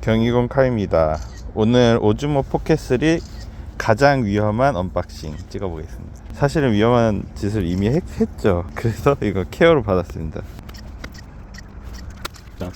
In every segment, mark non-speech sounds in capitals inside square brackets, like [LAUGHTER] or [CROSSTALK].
경희곤 카입니다. 오늘 오즈모 포켓3 가장 위험한 언박싱 찍어보겠습니다. 사실은 위험한 짓을 이미 했, 했죠. 그래서 [LAUGHS] 이거 케어로 받았습니다. 자.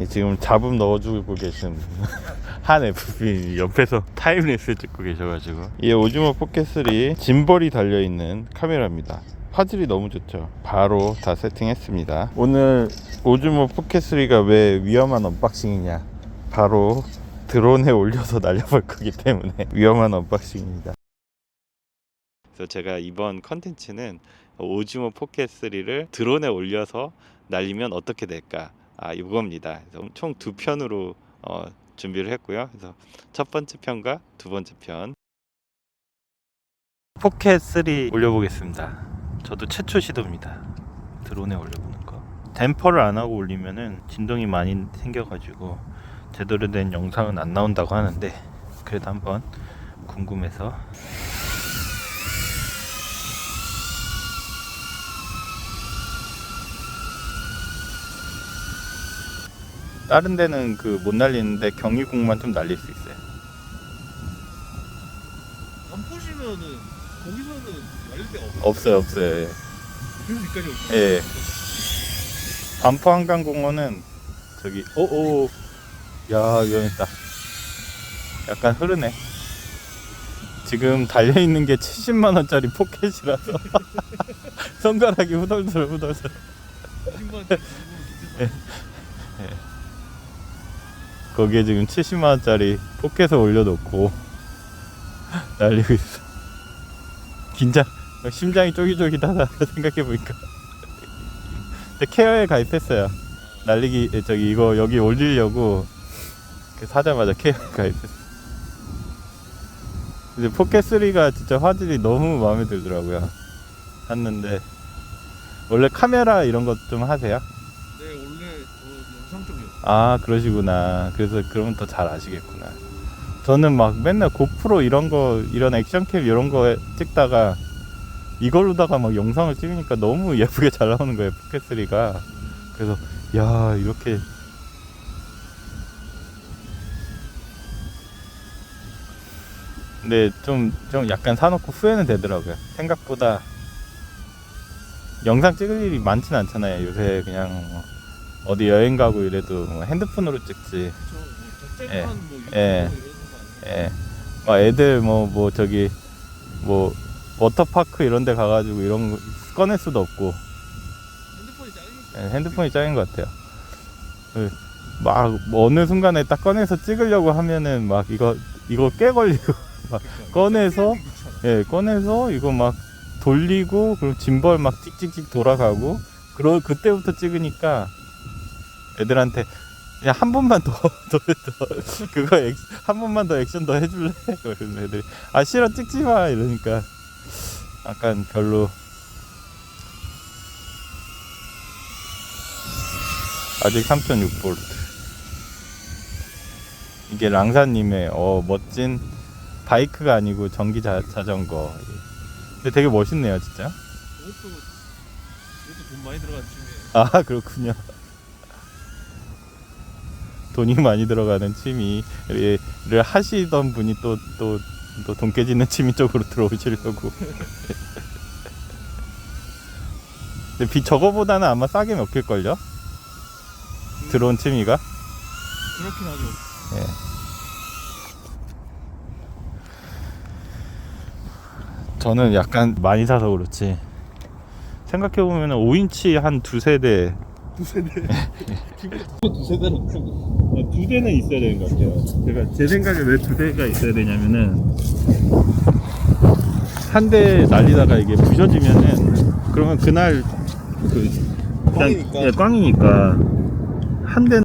이 지금 잡음 넣어주고 계신 [LAUGHS] 한 FP 옆에서 타임랩스 찍고 계셔가지고 이 오즈모 포켓3 짐벌이 달려있는 카메라입니다. 화질이 너무 좋죠. 바로 다 세팅했습니다. 오늘 오즈모 포켓3가 왜 위험한 언박싱이냐? 바로 드론에 올려서 날려볼 거기 때문에 [LAUGHS] 위험한 언박싱입니다. 그래서 제가 이번 컨텐츠는 오즈모 포켓 3를 드론에 올려서 날리면 어떻게 될까? 아, 이겁니다. 그래서 총두 편으로 어, 준비를 했고요. 그래서 첫 번째 편과 두 번째 편. 포켓 3 올려보겠습니다. 저도 최초 시도입니다. 드론에 올려보는 거. 댐퍼를 안 하고 올리면은 진동이 많이 생겨가지고 제대로 된 영상은 안 나온다고 하는데 그래도 한번 궁금해서 다른 데는 그 못 날리는데 경희국만 좀 날릴 수 있어요. 안 보시면은 거기서는 날릴 데가 없어. 없어요, 없어요. 예. 그래서 여기까지 올거 예. 반포 한강공원은 저기 오오 야 위험했다. 약간 흐르네. 지금 달려 있는 게 70만 원짜리 포켓이라서 [LAUGHS] 손가락이 후덜덜 후덜덜. 20만원짜리 거기에 지금 70만 원짜리 포켓을 올려놓고 [LAUGHS] 날리고 있어. 긴장, 심장이 쫄깃쫄깃하다 [LAUGHS] 생각해 보니까. 근데 케어에 가입했어요. 날리기 에, 저기 이거 여기 올리려고 그 사자마자 케어에 가입했어. 이제 포켓 3가 진짜 화질이 너무 마음에 들더라고요. 샀는데 원래 카메라 이런 것 좀 하세요? 네 원래 저 영상 쪽이요. 아 그러시구나 그래서 그러면 더잘 아시겠구나 저는 막 맨날 고프로 이런 거 이런 액션캠 이런 거 찍다가 이걸로다가 막 영상을 찍으니까 너무 예쁘게 잘 나오는 거예요 포켓3가 그래서 야 이렇게 근데 좀, 좀 약간 사놓고 후회는 되더라고요 생각보다 영상 찍을 일이 많진 않잖아요 요새 그냥 뭐 어디 여행 가고 이래도 뭐 핸드폰으로 찍지. 저뭐 예. 뭐 예. 아니에요? 예. 막 애들 뭐 뭐 저기 뭐 워터파크 이런 데 가가지고 이런 거 꺼낼 수도 없고 핸드폰이 작으니까. 예, 핸드폰이 짱인 것 같아요. 그 막뭐 어느 순간에 딱 꺼내서 찍으려고 하면은 막 이거 이거 깨 걸리고 [LAUGHS] 꺼내서 예 꺼내서 이거 막 돌리고 그리고 짐벌 막 찍찍찍 돌아가고 그러 그때부터 찍으니까 애들한테 야 한 번만 더, [LAUGHS] 더, 더 그거 액, 한 번만 더 액션 더 해줄래? [LAUGHS] 그러면 애들이 아 싫어 찍지 마! 이러니까 약간 별로. 아직 3.6볼트. 이게 랑사님의 어 멋진 바이크가 아니고 전기 자, 자전거 근데 되게 멋있네요 진짜 그것도 그것도 돈 많이 들어간 취미예요. 아 [LAUGHS] 그렇군요. 돈이 많이 들어가는 취미를 하시던 분이 또 또 또 돈 깨지는 [LAUGHS] 취미 쪽으로 들어오시려고. [LAUGHS] 근데 비 저거보다는 아마 싸게 먹힐걸요? 드론 취미가? 그렇긴 하죠. 예. 저는 약간 많이 사서 그렇지. 생각해보면 5인치 한 두세 대 두세 대. 두세 대는. 네, 두 대는 있어야 되는 것 같아요. 제가 제 생각에 왜 두 대가 있어야 되냐면은 한 대 날리다가 이게 부셔지면은 그러면 그날 그 꽝이니까. 예, 꽝이니까 한 대는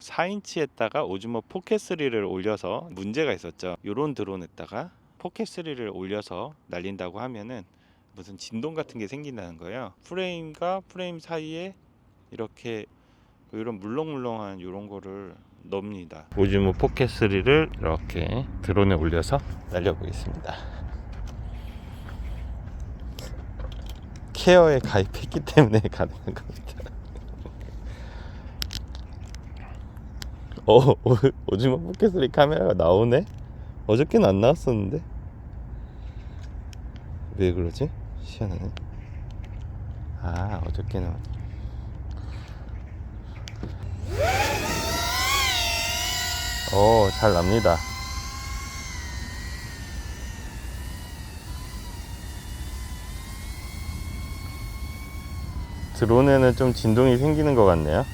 4인치 에다가 오즈모 포켓3를 올려서 문제가 있었죠. 요런 드론 에다가 포켓3를 올려서 날린다고 하면은 무슨 진동 같은 게 생긴다는 거예요. 프레임과 프레임 사이에 이렇게 이런 물렁물렁한 이런 거를 넣습니다. 오즈모 포켓 3를 이렇게 드론에 올려서 날려보겠습니다. 케어에 가입했기 때문에 [LAUGHS] 가능한 겁니다. 어, 오, 오즈모 포켓 3 카메라가 나오네? 어저께는 안 나왔었는데? 왜 그러지? 시원하네. 아, 어저께는 오, 잘 납니다. 드론에는 좀 진동이 생기는 것 같네요.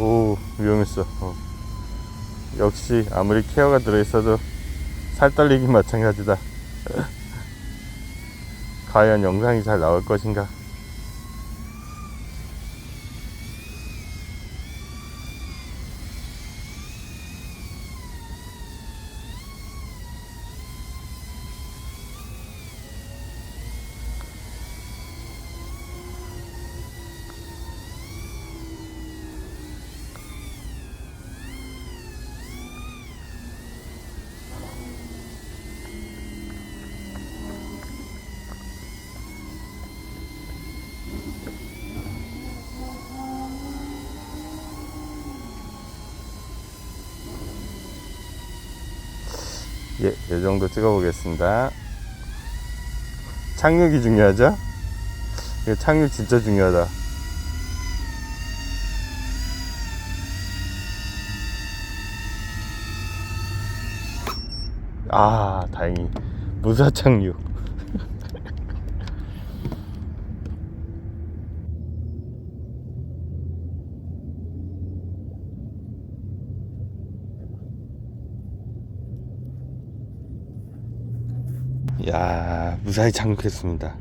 오, 위험했어. 어. 역시 아무리 케어가 들어있어도 살 떨리긴 마찬가지다. [LAUGHS] 과연 영상이 잘 나올 것인가? 예, 이 정도 찍어보겠습니다. 착륙이 중요하죠? 이거 착륙 진짜 중요하다. 아, 다행히 무사 착륙. 야, 무사히 착륙했습니다.